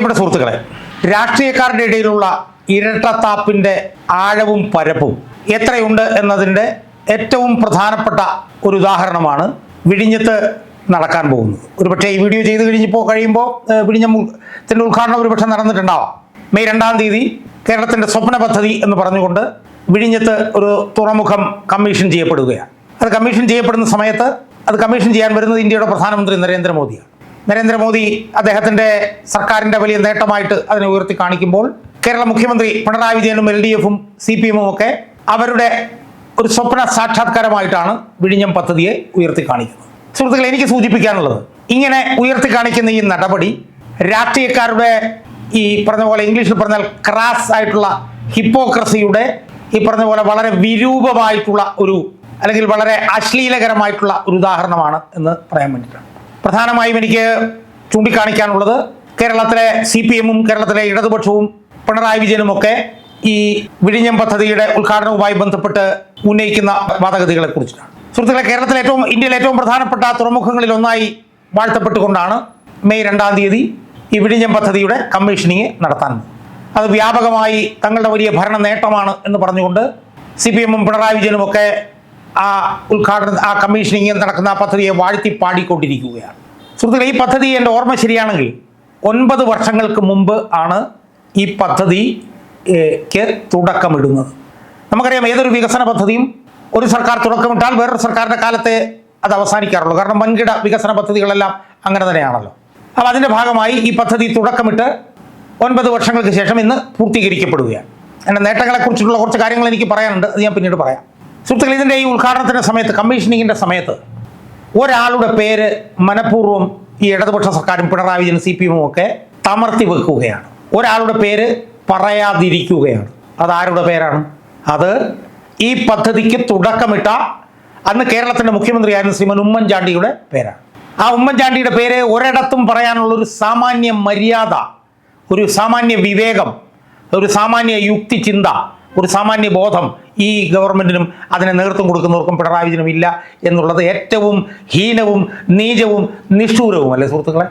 പ്രിയപ്പെട്ട സുഹൃത്തുക്കളെ രാഷ്ട്രീയക്കാരുടെ ഇടയിലുള്ള ഇരട്ടത്താപ്പിന്റെ ആഴവും പരപ്പും എത്രയുണ്ട് എന്നതിന്റെ ഏറ്റവും പ്രധാനപ്പെട്ട ഒരു ഉദാഹരണമാണ് വിഴിഞ്ഞത്ത് നടക്കാൻ പോകുന്നത്. ഒരുപക്ഷെ ഈ വീഡിയോ ചെയ്ത് കഴിഞ്ഞപ്പോൾ കഴിയുമ്പോൾ വിഴിഞ്ഞത്തിന്റെ ഉദ്ഘാടനം ഒരുപക്ഷെ നടന്നിട്ടുണ്ടാവാം. മെയ് രണ്ടാം തീയതി കേരളത്തിന്റെ സ്വപ്ന പദ്ധതി എന്ന് പറഞ്ഞുകൊണ്ട് വിഴിഞ്ഞത്ത് ഒരു തുറമുഖം കമ്മീഷൻ ചെയ്യപ്പെടുകയാണ്. അത് കമ്മീഷൻ ചെയ്യപ്പെടുന്ന സമയത്ത് അത് കമ്മീഷൻ ചെയ്യാൻ വരുന്നത് ഇന്ത്യയുടെ പ്രധാനമന്ത്രി നരേന്ദ്രമോദിയാണ്. നരേന്ദ്രമോദി അദ്ദേഹത്തിന്റെ സർക്കാരിന്റെ വലിയ നേട്ടമായിട്ട് അതിനെ ഉയർത്തി കാണിക്കുമ്പോൾ കേരള മുഖ്യമന്ത്രി പിണറായി വിജയനും എൽ ഡി എഫും സി പി എമ്മും ഒക്കെ അവരുടെ ഒരു സ്വപ്ന സാക്ഷാത്കാരമായിട്ടാണ് വിഴിഞ്ഞം പദ്ധതിയെ ഉയർത്തി കാണിക്കുന്നത്. സുഹൃത്തുക്കളെ എനിക്ക് സൂചിപ്പിക്കാനുള്ളത് ഇങ്ങനെ ഉയർത്തി കാണിക്കുന്ന ഈ നടപടി രാഷ്ട്രീയക്കാരുടെ ഈ പറഞ്ഞ പോലെ ഇംഗ്ലീഷിൽ പറഞ്ഞാൽ ക്രാസ് ആയിട്ടുള്ള ഹിപ്പോക്രസിയുടെ ഈ പറഞ്ഞ പോലെ വളരെ വിരൂപമായിട്ടുള്ള ഒരു അല്ലെങ്കിൽ വളരെ അശ്ലീലകരമായിട്ടുള്ള ഒരു ഉദാഹരണമാണ് എന്ന് പറയാൻ വേണ്ടിയിട്ടാണ്. പ്രധാനമായും എനിക്ക് ചൂണ്ടിക്കാണിക്കാനുള്ളത് കേരളത്തിലെ സി പി എമ്മും കേരളത്തിലെ ഇടതുപക്ഷവും പിണറായി വിജയനും ഒക്കെ ഈ വിഴിഞ്ഞം പദ്ധതിയുടെ ഉദ്ഘാടനവുമായി ബന്ധപ്പെട്ട് ഉന്നയിക്കുന്ന വാദഗതികളെ കുറിച്ചിട്ടാണ് സുഹൃത്തുക്കളെ കേരളത്തിലെ ഏറ്റവും ഇന്ത്യയിലെ ഏറ്റവും പ്രധാനപ്പെട്ട തുറമുഖങ്ങളിൽ ഒന്നായി വാഴ്ത്തപ്പെട്ടുകൊണ്ടാണ് മെയ് രണ്ടാം തീയതി ഈ വിഴിഞ്ഞം പദ്ധതിയുടെ കമ്മീഷനിങ് നടത്താൻ അത് വ്യാപകമായി തങ്ങളുടെ വലിയ ഭരണ നേട്ടമാണ് എന്ന് പറഞ്ഞുകൊണ്ട് സി പി എമ്മും പിണറായി വിജയനും ഒക്കെ ആ ഉദ്ഘാടന ആ കമ്മീഷനിങ് നടക്കുന്ന ആ പദ്ധതിയെ വാഴ്ത്തി പാടിക്കൊണ്ടിരിക്കുകയാണ്. സുഹൃത്തുക്കളെ ഈ പദ്ധതി എന്റെ ഓർമ്മ ശരിയാണെങ്കിൽ ഒൻപത് വർഷങ്ങൾക്ക് മുമ്പ് ആണ് ഈ പദ്ധതിക്ക് തുടക്കമിടുന്നത്. നമുക്കറിയാം ഏതൊരു വികസന പദ്ധതിയും ഒരു സർക്കാർ തുടക്കമിട്ടാൽ വേറൊരു സർക്കാരിന്റെ കാലത്തെ അത് അവസാനിക്കാറുള്ളൂ. കാരണം വൻകിട വികസന പദ്ധതികളെല്ലാം അങ്ങനെ തന്നെയാണല്ലോ. അപ്പോൾ അതിന്റെ ഭാഗമായി ഈ പദ്ധതി തുടക്കമിട്ട് ഒൻപത് വർഷങ്ങൾക്ക് ശേഷം ഇന്ന് പൂർത്തീകരിക്കപ്പെടുകയാണ്. എന്റെ നേട്ടങ്ങളെക്കുറിച്ചിട്ടുള്ള കുറച്ച് കാര്യങ്ങൾ എനിക്ക് പറയാനുണ്ട്. അത് ഞാൻ പിന്നീട് പറയാം. സുഹൃത്തുക്കൾ ഇതിന്റെ ഈ ഉദ്ഘാടനത്തിന്റെ സമയത്ത് കമ്മീഷനിങ്ങിന്റെ സമയത്ത് ഒരാളുടെ പേര് മനഃപൂർവം ഈ ഇടതുപക്ഷ സർക്കാരും പിണറായി വിജയൻ സി പി എമ്മും ഒക്കെ തമർത്തി വെക്കുകയാണ്. ഒരാളുടെ പേര് പറയാതിരിക്കുകയാണ്. അത് ആരുടെ പേരാണ്? അത് ഈ പദ്ധതിക്ക് തുടക്കമിട്ട അന്ന് കേരളത്തിന്റെ മുഖ്യമന്ത്രിയായിരുന്ന ശ്രീമൻ ഉമ്മൻചാണ്ടിയുടെ പേരാണ്. ആ ഉമ്മൻചാണ്ടിയുടെ പേര് ഒരിടത്തും പറയാനുള്ള ഒരു സാമാന്യ മര്യാദ ഒരു സാമാന്യ വിവേകം ഒരു സാമാന്യ യുക്തി ചിന്ത ഒരു സാമാന്യ ബോധം ഈ ഗവൺമെന്റിനും അതിനെ നേതൃത്വം കൊടുക്കുന്നവർക്കും പിണറായി വിജയനും ഇല്ല എന്നുള്ളത് ഏറ്റവും ഹീനവും നീചവും നിഷ്ഠൂരവും അല്ലേ സുഹൃത്തുക്കളെ?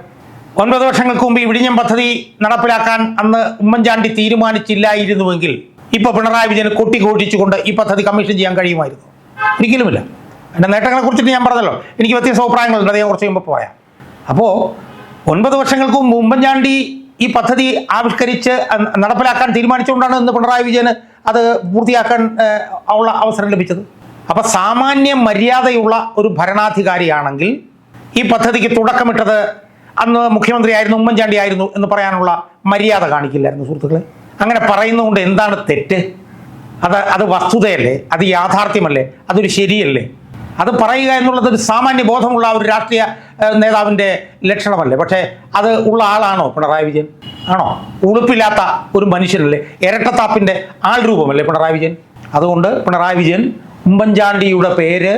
ഒൻപത് വർഷങ്ങൾക്ക് മുമ്പ് ഈ വിഴിഞ്ഞം പദ്ധതി നടപ്പിലാക്കാൻ അന്ന് ഉമ്മൻചാണ്ടി തീരുമാനിച്ചില്ലായിരുന്നുവെങ്കിൽ ഇപ്പോൾ പിണറായി വിജയൻ കൊട്ടിഘോഷിച്ചുകൊണ്ട് ഈ പദ്ധതി കമ്മീഷൻ ചെയ്യാൻ കഴിയുമായിരുന്നു. ഒരിക്കലുമില്ല. എന്റെ നേട്ടങ്ങളെ കുറിച്ചിട്ട് ഞാൻ പറഞ്ഞല്ലോ. എനിക്ക് വ്യത്യസ്ത അഭിപ്രായങ്ങളുണ്ട്. അതേ കുറച്ച് കഴിയുമ്പോൾ പറയാം അപ്പോൾ ഒൻപത് വർഷങ്ങൾക്ക് മുമ്പ് ഉമ്മൻചാണ്ടി ഈ പദ്ധതി ആവിഷ്കരിച്ച് നടപ്പിലാക്കാൻ തീരുമാനിച്ചുകൊണ്ടാണ് ഇന്ന് പിണറായി വിജയന് അത് പൂർത്തിയാക്കാൻ ഉള്ള അവസരം ലഭിച്ചത്. അപ്പോൾ സാമാന്യ മര്യാദയുള്ള ഒരു ഭരണാധികാരിയാണെങ്കിൽ ഈ പദ്ധതിക്ക് തുടക്കമിട്ടത് അന്ന് മുഖ്യമന്ത്രിയായിരുന്നു ഉമ്മൻചാണ്ടി ആയിരുന്നു എന്ന് പറയാനുള്ള മര്യാദ കാണിക്കില്ലായിരുന്നു സുഹൃത്തുക്കളെ. അങ്ങനെ പറയുന്നതുകൊണ്ട് എന്താണ് തെറ്റ്? അത് അത് വസ്തുതയല്ലേ? അത് യാഥാർത്ഥ്യമല്ലേ? അതൊരു ശരിയല്ലേ? അത് പറയുക എന്നുള്ളത് ഒരു സാമാന്യ ബോധമുള്ള ഒരു രാഷ്ട്രീയ നേതാവിന്റെ ലക്ഷണമല്ലേ? പക്ഷേ അത് ഉള്ള ആളാണോ പിണറായി വിജയൻ? ആണോ? ഉളുപ്പില്ലാത്ത ഒരു മനുഷ്യനല്ലേ? ഇരട്ടത്താപ്പിന്റെ ആൾ രൂപമല്ലേ പിണറായി വിജയൻ? അതുകൊണ്ട് പിണറായി വിജയൻ ഉമ്മൻചാണ്ടിയുടെ പേര്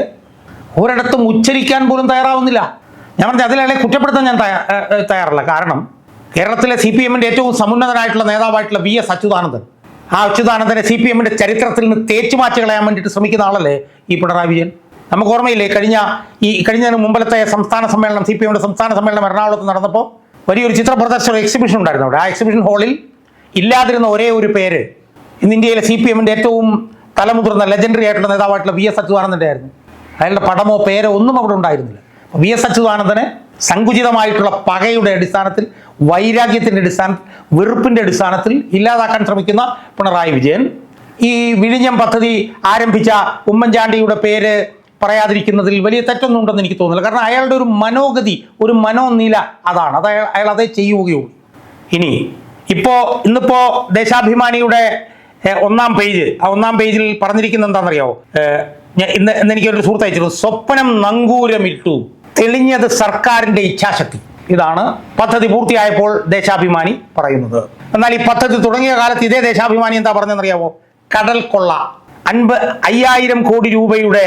ഒരിടത്തും ഉച്ചരിക്കാൻ പോലും തയ്യാറാവുന്നില്ല. ഞാൻ പറഞ്ഞ അതിലാളെ കുറ്റപ്പെടുത്താൻ ഞാൻ തയ്യാറല്ല. കാരണം കേരളത്തിലെ സി പി എമ്മിന്റെ ഏറ്റവും സമുന്നതനായിട്ടുള്ള നേതാവായിട്ടുള്ള വി എസ് അച്യുതാനന്ദൻ ആ അച്യുതാനന്ദനെ സി പി എമ്മിന്റെ ചരിത്രത്തിൽ നിന്ന് മാറ്റി കളയാൻ വേണ്ടിയിട്ട് ശ്രമിക്കുന്ന ആളല്ലേ ഈ പിണറായി വിജയൻ? നമുക്ക് ഓർമ്മയില്ലേ കഴിഞ്ഞ ഈ കഴിഞ്ഞതിന് മുമ്പിലത്തെ സംസ്ഥാന സമ്മേളനം സി പി എമ്മിന്റെ സംസ്ഥാന സമ്മേളനം എറണാകുളത്ത് നടന്നപ്പോൾ വലിയൊരു ചിത്ര പ്രദർശന എക്സിബിഷൻ ഉണ്ടായിരുന്നു അവിടെ. ആ എക്സിബിഷൻ ഹാളിൽ ഇല്ലാതിരുന്ന ഒരേ ഒരു പേര് ഇന്ന് ഇന്ത്യയിലെ സി പി എമ്മിന്റെ ഏറ്റവും തലമുതിർന്ന ലെജൻഡറി ആയിട്ടുള്ള നേതാവായിട്ടുള്ള വി എസ് അച്യുതാനന്ദന്റെ ആയിരുന്നു. അയാളുടെ പടമോ പേരോ ഒന്നും അവിടെ ഉണ്ടായിരുന്നില്ല. വി എസ് അച്യുതാനന്ദന് സങ്കുചിതമായിട്ടുള്ള പകയുടെ അടിസ്ഥാനത്തിൽ വൈരാഗ്യത്തിന്റെ അടിസ്ഥാനത്തിൽ വെറുപ്പിന്റെ അടിസ്ഥാനത്തിൽ ഇല്ലാതാക്കാൻ ശ്രമിക്കുന്ന പിണറായി വിജയൻ. ഈ വിഴിഞ്ഞം പദ്ധതി ആരംഭിച്ച ഉമ്മൻചാണ്ടിയുടെ പേര് പറയാതിരിക്കുന്നതിൽ വലിയ തെറ്റൊന്നും ഉണ്ടെന്ന് എനിക്ക് തോന്നുന്നില്ല. കാരണം അയാളുടെ ഒരു മനോഗതി ഒരു മനോനില അതാണ്. അത് അയാൾ അയാൾ അതേ ചെയ്യുകയുള്ളൂ. ഇനി ഇപ്പോൾ ഇന്നിപ്പോൾ ദേശാഭിമാനിയുടെ ഒന്നാം പേജ് ആ ഒന്നാം പേജിൽ പറഞ്ഞിരിക്കുന്നത് എന്താണെന്നറിയാവോ? ഏഹ്, ഞാൻ ഇന്ന് എനിക്കൊരു സുഹൃത്ത് അയച്ചിരുന്നു. സ്വപ്നം നങ്കൂരമിട്ടു. തെളിഞ്ഞത് സർക്കാരിന്റെ ഇച്ഛാശക്തി. ഇതാണ് പദ്ധതി പൂർത്തിയായപ്പോൾ ദേശാഭിമാനി പറയുന്നത്. എന്നാൽ ഈ പദ്ധതി തുടങ്ങിയ കാലത്ത് ഇതേ ദേശാഭിമാനി എന്താ പറഞ്ഞതെന്നറിയാവോ കടൽ കൊള്ള അൻപ അയ്യായിരം കോടി രൂപയുടെ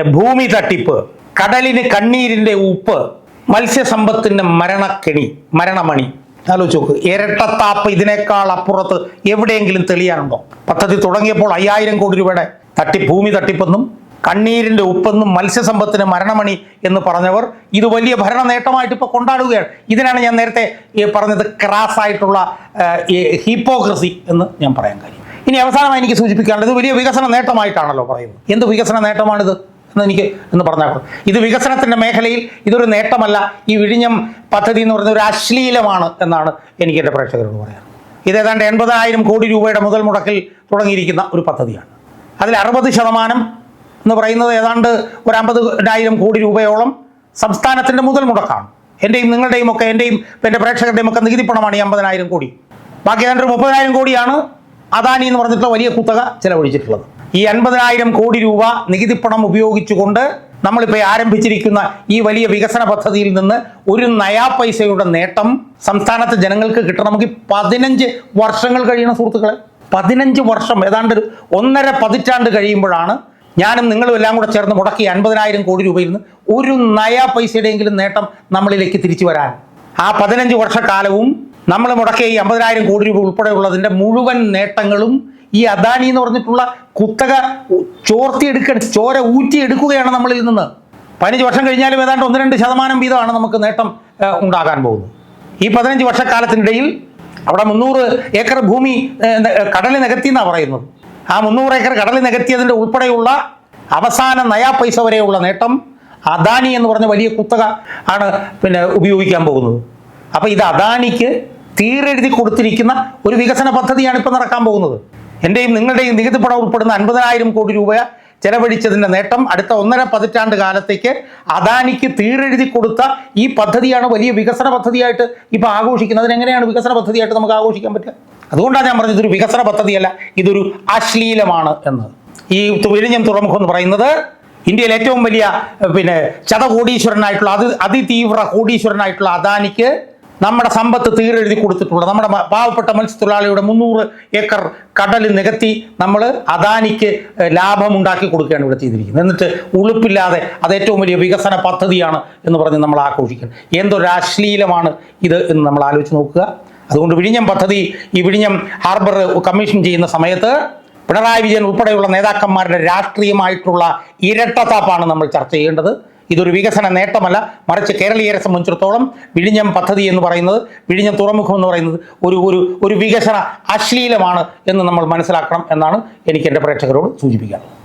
ഭൂമി തട്ടിപ്പ് കടലിന് കണ്ണീരിന്റെ ഉപ്പ് മത്സ്യസമ്പത്തിന്റെ മരണക്കെണി മരണമണി. ആലോചിച്ച് നോക്ക് ഇരട്ടത്താപ്പ് ഇതിനേക്കാൾ അപ്പുറത്ത് എവിടെയെങ്കിലും തെളിയാനുണ്ടോ? പദ്ധതി തുടങ്ങിയപ്പോൾ അയ്യായിരം കോടി രൂപയുടെ തട്ടി ഭൂമി തട്ടിപ്പെന്നും കണ്ണീരിന്റെ ഉപ്പെന്നും മത്സ്യസമ്പത്തിന് മരണമണി എന്ന് പറഞ്ഞവർ ഇത് വലിയ ഭരണ നേട്ടമായിട്ട് ഇപ്പോൾ കൊണ്ടാടുകയാണ്. ഇതിനാണ് ഞാൻ നേരത്തെ പറഞ്ഞത് ക്രാസ് ആയിട്ടുള്ള ഹിപ്പോക്രസി എന്ന് ഞാൻ പറയാൻ കാര്യം. ഇനി അവസാനമായി എനിക്ക് സൂചിപ്പിക്കാനുള്ളത് വലിയ വികസന നേട്ടമായിട്ടാണല്ലോ പറയുന്നത്. എന്ത് വികസന നേട്ടമാണിത്? എന്ന് എനിക്ക് എന്ന് പറഞ്ഞാൽ ഇത് വികസനത്തിന്റെ മേഖലയിൽ ഇതൊരു നേട്ടമല്ല. ഈ വിഴിഞ്ഞം പദ്ധതി എന്ന് പറയുന്നത് ഒരു അശ്ലീലമാണ് എന്നാണ് എനിക്ക് എന്റെ പ്രേക്ഷകരോട് പറയാൻ ഇത് ഏതാണ്ട് എൺപതിനായിരം കോടി രൂപയുടെ മുതൽ മുടക്കിൽ തുടങ്ങിയിരിക്കുന്ന ഒരു പദ്ധതിയാണ്. അതിൽ അറുപത് ശതമാനം എന്ന് പറയുന്നത് ഏതാണ്ട് ഒരു അമ്പതിനായിരം കോടി രൂപയോളം സംസ്ഥാനത്തിന്റെ മുതൽ മുടക്കാണ്. എന്റെയും നിങ്ങളുടെയും ഒക്കെ എന്റെയും എന്റെ പ്രേക്ഷകരുടെയും ഒക്കെ നികുതി പണമാണ് ഈ അമ്പതിനായിരം കോടി. ബാക്കി ഏതാണ്ട് ഒരു മുപ്പതിനായിരം കോടിയാണ് അദാനി എന്ന് പറഞ്ഞിട്ടുള്ള വലിയ കുത്തക ചിലവഴിച്ചിട്ടുള്ളത്. ഈ അൻപതിനായിരം കോടി രൂപ നികുതി പണം ഉപയോഗിച്ചുകൊണ്ട് നമ്മളിപ്പോൾ ആരംഭിച്ചിരിക്കുന്ന ഈ വലിയ വികസന പദ്ധതിയിൽ നിന്ന് ഒരു നയാ പൈസയുടെ നേട്ടം സംസ്ഥാനത്തെ ജനങ്ങൾക്ക് കിട്ടണമെങ്കിൽ പതിനഞ്ച് വർഷങ്ങൾ കഴിയണം സുഹൃത്തുക്കളെ. പതിനഞ്ച് വർഷം ഏതാണ്ട് ഒരു ഒന്നര പതിറ്റാണ്ട് കഴിയുമ്പോഴാണ് ഞാനും നിങ്ങളും എല്ലാം കൂടെ ചേർന്ന് മുടക്കി അൻപതിനായിരം കോടി രൂപയിൽ നിന്ന് ഒരു നയാ പൈസയുടെയെങ്കിലും നേട്ടം നമ്മളിലേക്ക് തിരിച്ചു വരാൻ. ആ പതിനഞ്ച് വർഷക്കാലവും നമ്മൾ മുടക്കിയ ഈ അമ്പതിനായിരം കോടി രൂപ ഉൾപ്പെടെയുള്ളതിന്റെ മുഴുവൻ നേട്ടങ്ങളും ഈ അദാനി എന്ന് പറഞ്ഞിട്ടുള്ള കുത്തക ചോർത്തിയെടുക്ക ചോര ഊറ്റിയെടുക്കുകയാണ് നമ്മളിൽ നിന്ന്. പതിനഞ്ച് വർഷം കഴിഞ്ഞാലും ഏതാണ്ട് ഒന്ന് രണ്ട് ശതമാനം വീതമാണ് നമുക്ക് നേട്ടം ഉണ്ടാകാൻ പോകുന്നത്. ഈ പതിനഞ്ച് വർഷക്കാലത്തിനിടയിൽ അവിടെ മുന്നൂറ് ഏക്കർ ഭൂമി കടൽ നികത്തി എന്നാണ് പറയുന്നത്. ആ മുന്നൂറ് ഏക്കർ കടൽ നികത്തിയതിന്റെ ഉൾപ്പെടെയുള്ള അവസാന നയാ പൈസ വരെയുള്ള നേട്ടം അദാനി എന്ന് പറഞ്ഞ വലിയ കുത്തക ആണ് പിന്നെ ഉപയോഗിക്കാൻ പോകുന്നത്. അപ്പോൾ ഇത് അദാനിക്ക് തീരെഴുതി കൊടുത്തിരിക്കുന്ന ഒരു വികസന പദ്ധതിയാണ് ഇപ്പോൾ നടക്കാൻ പോകുന്നത്. എന്റെയും നിങ്ങളുടെയും നികുതി പണം ഉൾപ്പെടുന്ന അൻപതിനായിരം കോടി രൂപ ചെലവഴിച്ചതിന്റെ നേട്ടം അടുത്ത ഒന്നര പതിറ്റാണ്ട് കാലത്തേക്ക് അദാനിക്ക് തീരെഴുതി കൊടുത്ത ഈ പദ്ധതിയാണ് വലിയ വികസന പദ്ധതിയായിട്ട് ഇപ്പോൾ ആഘോഷിക്കുന്നത്. അതിനെങ്ങനെയാണ് വികസന പദ്ധതിയായിട്ട് നമുക്ക് ആഘോഷിക്കാൻ പറ്റുക? അതുകൊണ്ടാണ് ഞാൻ പറഞ്ഞത് ഇതൊരു വികസന പദ്ധതിയല്ല ഇതൊരു അശ്ലീലമാണ് എന്ന്. ഈ വിഴിഞ്ഞം തുറമുഖം എന്ന് പറയുന്നത് ഇന്ത്യയിലെ ഏറ്റവും വലിയ പിന്നെ ചതകോടീശ്വരനായിട്ടുള്ള അതി അതിതീവ്ര കോടീശ്വരനായിട്ടുള്ള അദാനിക്ക് നമ്മുടെ സമ്പത്ത് തീരെഴുതി കൊടുത്തിട്ടുള്ള. നമ്മുടെ പാവപ്പെട്ട മത്സ്യത്തൊഴിലാളിയുടെ മുന്നൂറ് ഏക്കർ കടൽ നികത്തി നമ്മൾ അദാനിക്ക് ലാഭം ഉണ്ടാക്കി കൊടുക്കുകയാണ് ഇവിടെ ചെയ്തിരിക്കുന്നത്. എന്നിട്ട് ഉളുപ്പില്ലാതെ അത് ഏറ്റവും വലിയ വികസന പദ്ധതിയാണ് എന്ന് പറഞ്ഞ് നമ്മൾ ആഘോഷിക്കണം എന്തൊരു അശ്ലീലമാണ് ഇത് എന്ന് നമ്മൾ ആലോചിച്ച് നോക്കുക. അതുകൊണ്ട് വിഴിഞ്ഞം പദ്ധതി ഈ വിഴിഞ്ഞം ഹാർബർ കമ്മീഷൻ ചെയ്യുന്ന സമയത്ത് പിണറായി വിജയൻ ഉൾപ്പെടെയുള്ള നേതാക്കന്മാരുടെ രാഷ്ട്രീയമായിട്ടുള്ള ഇരട്ടത്താപ്പാണ് നമ്മൾ ചർച്ച ചെയ്യേണ്ടത്. ഇതൊരു വികസന നേട്ടമല്ല. മറിച്ച് കേരളീയരെ സംബന്ധിച്ചിടത്തോളം വിഴിഞ്ഞം പദ്ധതി എന്ന് പറയുന്നത് വിഴിഞ്ഞം തുറമുഖം എന്ന് പറയുന്നത് ഒരു ഒരു ഒരു വികസന അശ്ലീലമാണ് എന്ന് നമ്മൾ മനസ്സിലാക്കണം എന്നാണ് എനിക്ക് എന്റെ പ്രേക്ഷകരോട് സൂചിപ്പിക്കാനുള്ളത്.